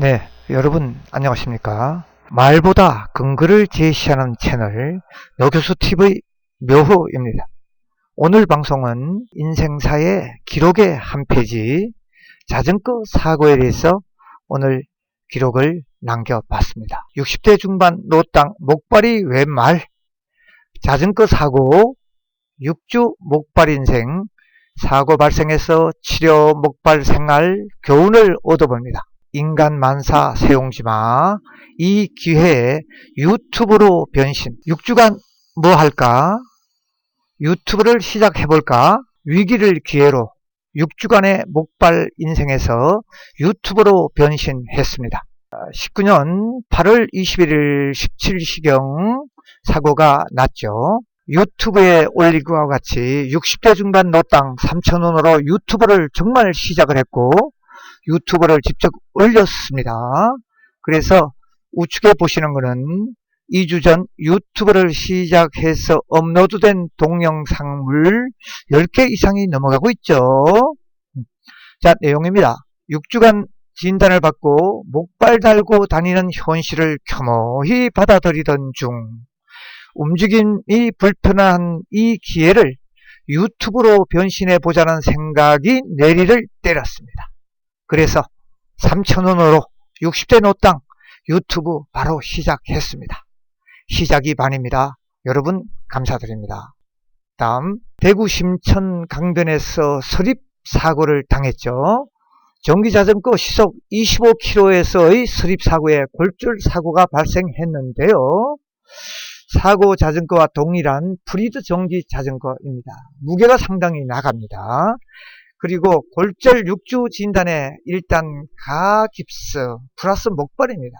네, 여러분 안녕하십니까? 말보다 근거를 제시하는 채널 노교수TV 묘호입니다. 오늘 방송은 인생사의 기록의 한 페이지 자전거 사고에 대해서 오늘 기록을 남겨봤습니다. 60대 중반 노땅 목발이 왼말 자전거 사고 6주 목발 인생 사고 발생해서 치료 목발 생활 교훈을 얻어봅니다. 인간 만사 세용지마. 이 기회에 유튜브로 변신. 6주간 뭐 할까? 유튜브를 시작해볼까? 위기를 기회로 6주간의 목발 인생에서 유튜브로 변신했습니다. 19년 8월 21일 17시경 사고가 났죠. 유튜브에 올리기와 같이 60대 중반 노땅 3천원으로 유튜브를 정말 시작을 했고 유튜브를 직접 올렸습니다. 그래서 우측에 보시는 것은 2주 전 유튜브를 시작해서 업로드된 동영상물 10개 이상이 넘어가고 있죠. 자, 내용입니다. 6주간 진단을 받고 목발 달고 다니는 현실을 겸허히 받아들이던 중 움직임이 불편한 이 기회를 유튜브로 변신해 보자는 생각이 내리를 때렸습니다. 그래서 3천원으로 60대 노땅 유튜브 바로 시작했습니다. 시작이 반입니다. 여러분 감사드립니다. 다음 대구 심천 강변에서 서립 사고를 당했죠. 전기자전거 시속 25km에서의 서립 사고에 골절 사고가 발생했는데요. 사고 자전거와 동일한 프리드 전기 자전거입니다. 무게가 상당히 나갑니다. 그리고 골절 6주 진단에 일단 가깁스 플러스 목발입니다.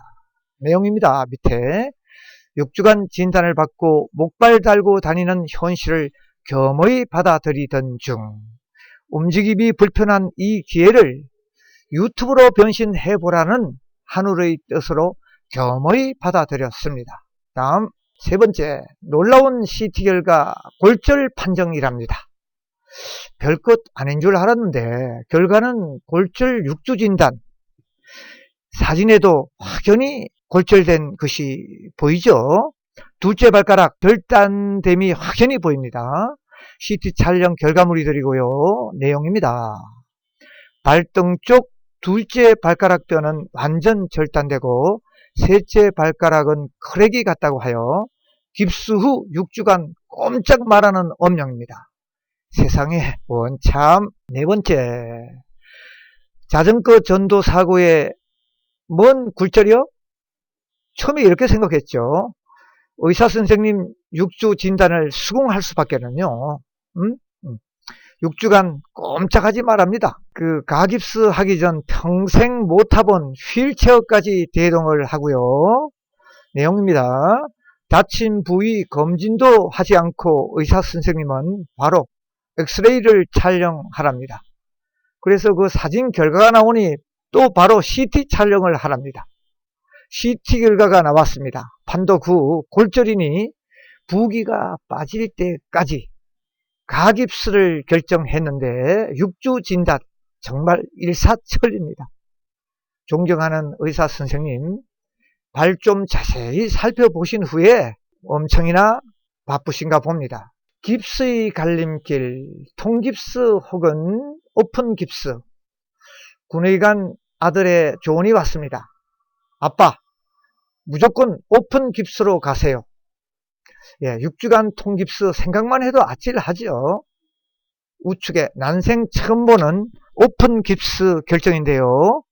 내용입니다. 밑에 6주간 진단을 받고 목발 달고 다니는 현실을 겸허히 받아들이던 중 움직임이 불편한 이 기회를 유튜브로 변신해보라는 하늘의 뜻으로 겸허히 받아들였습니다. 다음 세 번째 놀라운 CT 결과 골절 판정이랍니다. 별것 아닌 줄 알았는데 결과는 골절 6주 진단. 사진에도 확연히 골절된 것이 보이죠? 둘째 발가락 결단됨이 확연히 보입니다. CT 촬영 결과물이드리고요. 내용입니다. 발등 쪽 둘째 발가락 뼈는 완전 절단되고 셋째 발가락은 크랙이 같다고 하여 깁스 후 6주간 꼼짝 말하는 엄령입니다 세상에 원참 네 번째 자전거 전도 사고에 뭔 굴절이요? 처음에 이렇게 생각했죠. 의사 선생님 6주 진단을 수긍할 수밖에는요. 음? 6주간 음. 꼼짝하지 말합니다. 그 가깁스 하기 전 평생 못 타본 휠체어까지 대동을 하고요. 내용입니다. 다친 부위 검진도 하지 않고 의사 선생님은 바로 엑스레이를 촬영하랍니다. 그래서 그 사진 결과가 나오니 또 바로 CT 촬영을 하랍니다. CT 결과가 나왔습니다. 판도 9 골절이니 부기가 빠질 때까지 가깁스를 결정했는데 6주 진단 정말 일사천리입니다. 존경하는 의사 선생님 발 좀 자세히 살펴보신 후에 엄청이나 바쁘신가 봅니다. 깁스의 갈림길, 통깁스 혹은 오픈 깁스. 군의 간 아들의 조언이 왔습니다. 아빠, 무조건 오픈 깁스로 가세요. 예, 6주간 통깁스 생각만 해도 아찔하죠. 우측에 난생 처음 보는 오픈 깁스 결정인데요.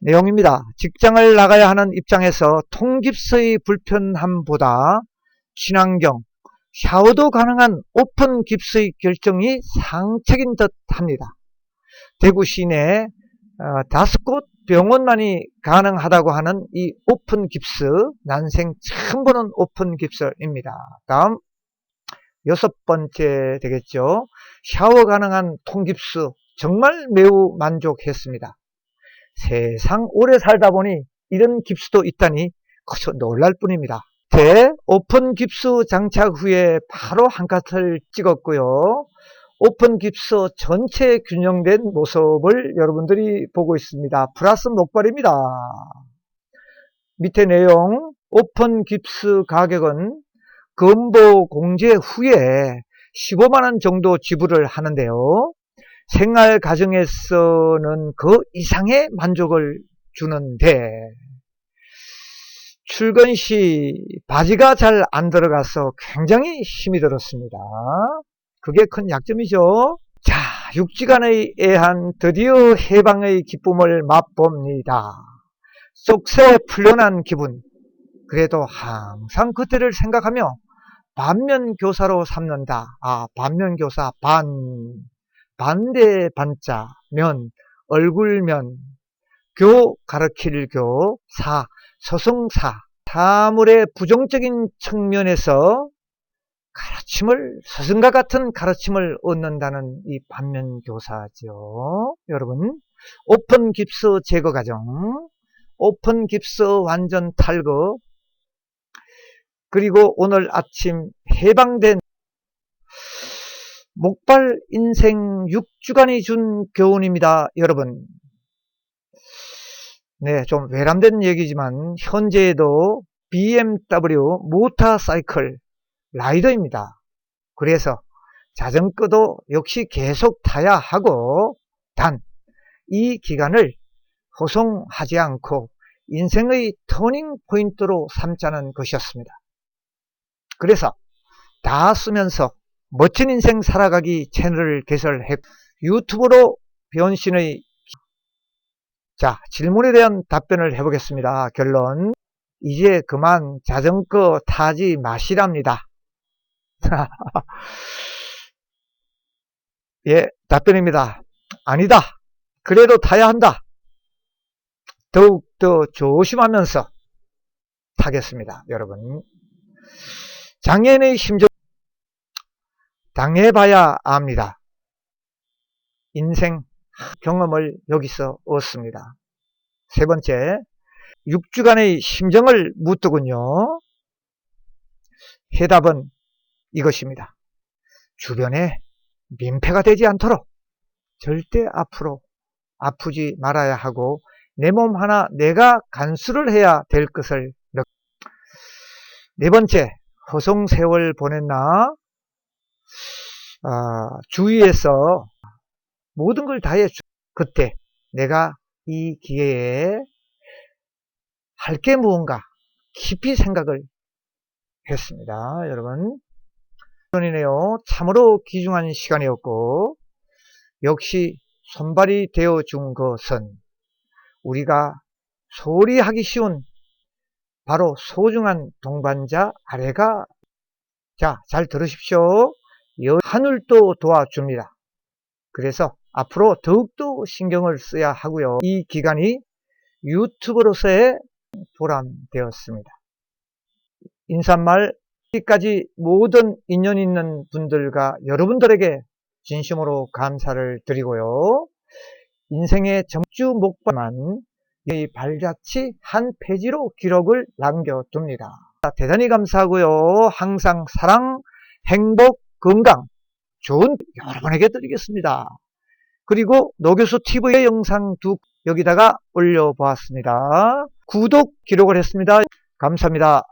내용입니다. 직장을 나가야 하는 입장에서 통깁스의 불편함보다 친환경, 샤워도 가능한 오픈 깁스의 결정이 상책인 듯 합니다. 대구 시내 어, 다섯 곳 병원만이 가능하다고 하는 이 오픈 깁스 난생 처음 보는 오픈 깁스입니다. 다음 여섯 번째 되겠죠. 샤워 가능한 통깁스 정말 매우 만족했습니다. 세상 오래 살다 보니 이런 깁스도 있다니 거저 놀랄 뿐입니다. 대 오픈 깁스 장착 후에 바로 한 컷을 찍었고요. 오픈 깁스 전체 균형된 모습을 여러분들이 보고 있습니다. 플러스 목발입니다. 밑에 내용 오픈 깁스 가격은 건보 공제 후에 15만원 정도 지불을 하는데요. 생활 가정에서는 그 이상의 만족을 주는데 출근 시 바지가 잘 안 들어가서 굉장히 힘이 들었습니다. 그게 큰 약점이죠. 자, 육지간의 애한 드디어 해방의 기쁨을 맛봅니다. 쏙새 풀려난 기분. 그래도 항상 그때를 생각하며 반면 교사로 삼는다. 아, 반면 교사, 반, 반대 반자, 면, 얼굴면, 교, 가르칠 교, 사, 서성사. 사물의 부정적인 측면에서 가르침을, 스승과 같은 가르침을 얻는다는 이 반면 교사죠. 여러분, 오픈 깁스 제거 과정, 오픈 깁스 완전 탈거, 그리고 오늘 아침 해방된 목발 인생 6주간이 준 교훈입니다. 여러분. 네, 좀 외람된 얘기지만 현재에도 BMW 모터사이클 라이더입니다. 그래서 자전거도 역시 계속 타야 하고 단 이 기간을 호송하지 않고 인생의 터닝 포인트로 삼자는 것이었습니다. 그래서 다 쓰면서 멋진 인생 살아가기 채널을 개설했고 유튜브로 변신의 자 질문에 대한 답변을 해보겠습니다. 결론 이제 그만 자전거 타지 마시랍니다. 예 답변입니다. 아니다. 그래도 타야 한다. 더욱더 조심하면서 타겠습니다. 여러분 장애인의 심정 당해봐야 압니다. 인생 경험을 여기서 얻습니다. 세 번째, 6주간의 심정을 묻더군요. 해답은 이것입니다. 주변에 민폐가 되지 않도록 절대 앞으로 아프지 말아야 하고 내 몸 하나 내가 간수를 해야 될 것을 네 번째, 허송 세월 보냈나? 아, 주위에서 모든 걸 다해 주 그때 내가 이 기회에 할 게 무언가 깊이 생각을 했습니다. 여러분. 이네요 참으로 귀중한 시간이었고 역시 손발이 되어 준 것은 우리가 소리 하기 쉬운 바로 소중한 동반자 아래가 자, 잘 들으십시오. 하늘도 도와줍니다. 그래서 앞으로 더욱더 신경을 써야 하고요. 이 기간이 유튜브로서의 보람되었습니다. 인사말 까지 모든 인연 있는 분들과 여러분들에게 진심으로 감사를 드리고요. 인생의 정주 목표만 이 발자취 한 페이지로 기록을 남겨둡니다. 대단히 감사하고요. 항상 사랑, 행복, 건강, 좋은 여러분에게 드리겠습니다. 그리고 노교수 TV의 영상 두 여기다가 올려보았습니다. 구독 기록을 했습니다. 감사합니다.